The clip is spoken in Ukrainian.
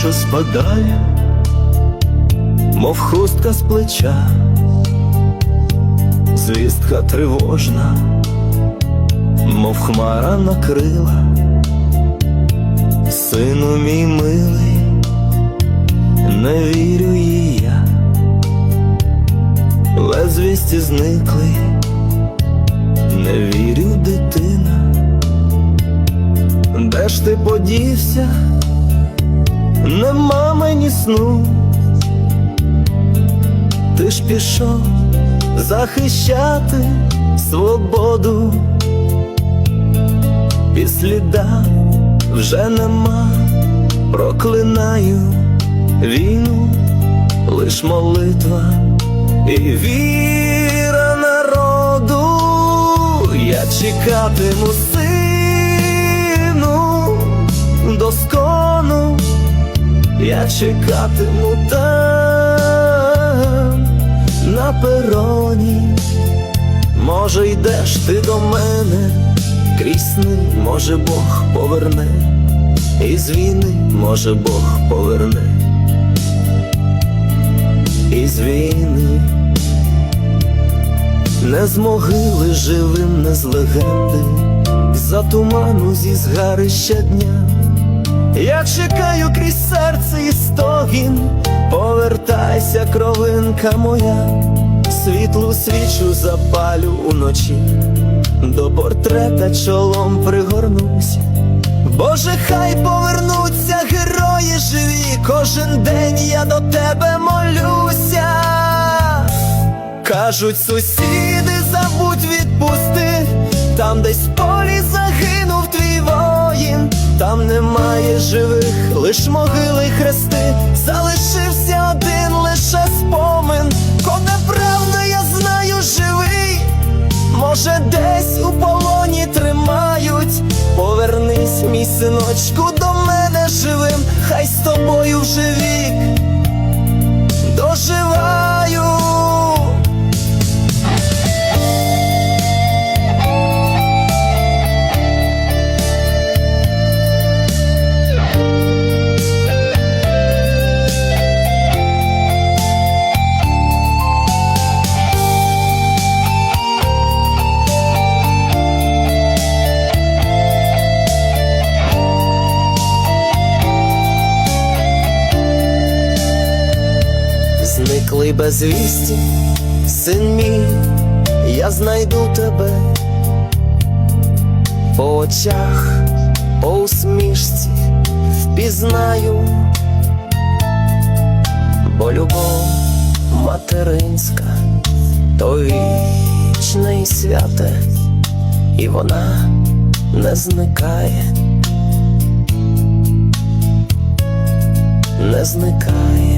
спадає, мов хустка з плеча, звістка тривожна, мов хмара накрила, сину мій милий, не вірю їй я, безвісті зникли, не вірю, дитина. Де ж ти подівся? Нема мені сну. Ти ж пішов захищати свободу. І сліда вже нема, проклинаю війну, лиш молитва і віра народу. Я чекатиму я чекатиму там на пероні. Може, йдеш ти до мене, крізь сни, може Бог поверне, із війни, може Бог поверне, із війни. Не з могили живим, не з легенди, за туману зі згарища дня. Я чекаю крізь повертайся, кровинка моя, світлу свічу запалю уночі, до портрета чолом пригорнусь. Боже, хай повернуться герої живі, кожен день я до тебе молюся. Кажуть, сусіди, забудь відпусти, там десь в полі загинув твій воїн, там немає живих, лиш могили хрести, залишився мій синочку, Зникли безвісті, син мій, я знайду тебе по очах, по усмішці впізнаю, бо любов материнська, то вічне і святе, і вона не зникає, не зникає.